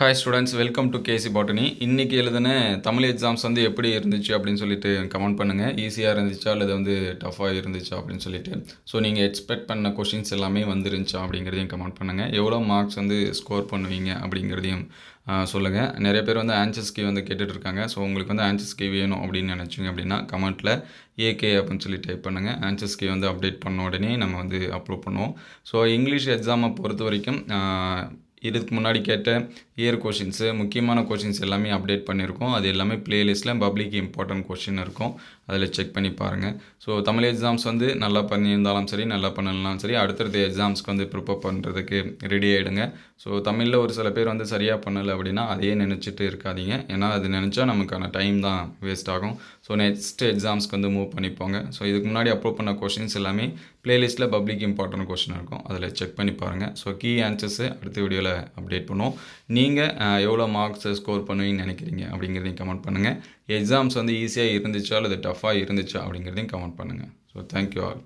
Hi students welcome to K C botany இன்றைக்கி எழுதின Tamil exams வந்து எப்படி இருந்துச்சு அப்படின்னு சொல்லிட்டு கமெண்ட் பண்ணுங்கள் ஈஸியாக இருந்துச்சா அல்லது வந்து டஃப்பாக இருந்துச்சா அப்படின்னு சொல்லிட்டு. ஸோ நீங்கள் எக்ஸ்பெக்ட் பண்ண கொஷின்ஸ் எல்லாமே வந்துருந்துச்சா அப்படிங்கிறதையும் கமெண்ட் பண்ணுங்கள் எவ்வளோ மார்க்ஸ் வந்து ஸ்கோர் பண்ணுவீங்க அப்படிங்கிறதையும் சொல்லுங்கள் நிறைய பேர் வந்து ஆன்சர்ஸ் கீ வந்து கேட்டுட்ருக்காங்க ஸோ உங்களுக்கு வந்து ஆன்சர்ஸ் கீ வேணும் அப்படின்னு நினச்சிங்க அப்படின்னா கமெண்ட்டில் ஏகே அப்படின்னு சொல்லி டைப் பண்ணுங்கள் ஆன்சர்ஸ் கீ வந்து அப்டேட் பண்ண உடனே நம்ம வந்து அப்லோட் பண்ணுவோம். ஸோ இங்கிலீஷ் எக்ஸாமை பொறுத்த வரைக்கும் இதுக்கு முன்னாடி கேட்ட இயர் கொஷின்ஸு முக்கியமான கொஷின்ஸ் எல்லாமே அப்டேட் பண்ணியிருக்கோம். அது எல்லாமே ப்ளேலிஸ்ட்டில் பப்ளிக் இம்பார்ட்டன்ட் கொஷின் இருக்கும். அதில் செக் பண்ணி பாருங்கள் ஸோ தமிழ் எக்ஸாம்ஸ் வந்து நல்லா பண்ணியிருந்தாலும் சரி நல்லா பண்ணலனாலும் சரி அடுத்தடுத்த எக்ஸாம்ஸ்க்கு வந்து ப்ரிப்பேர் பண்ணுறதுக்கு ரெடி ஆகிடுங்க ஸோ தமிழில் ஒரு சில பேர் வந்து சரியாக பண்ணலை அப்படின்னா அதையே நினச்சிட்டு இருக்காதீங்க. ஏன்னா அது நினச்சா நமக்கான டைம் தான் வேஸ்ட் ஆகும். ஸோ நெக்ஸ்ட் எக்ஸாம்ஸ்க்கு வந்து மூவ் பண்ணிப்போங்க ஸோ இதுக்கு முன்னாடி அப்லோட் பண்ண கொஷின்ஸ் எல்லாமே ப்ளேலிஸ்ட்டில் பப்ளிக் இம்பார்ட்டன்ட் கொஷின் இருக்கும். அதில் செக் பண்ணி பாருங்கள் ஸோ கீ ஆன்சர்ஸு அடுத்த வீடியோவில் அப்டேட் பண்ணுவோம். நீங்கள் எவ்வளோ மார்க்ஸ் ஸ்கோர் பண்ணுவீங்கன்னு நினைக்கிறீங்க அப்படிங்கிறதையும் கமெண்ட் பண்ணுங்கள் எக்ஸாம்ஸ் வந்து ஈஸியாக இருந்துச்சா அல்லது டஃப்பாக இருந்துச்சா அப்படிங்கிறதையும் கமெண்ட் பண்ணுங்கள் ஸோ தேங்க்யூ ஆல்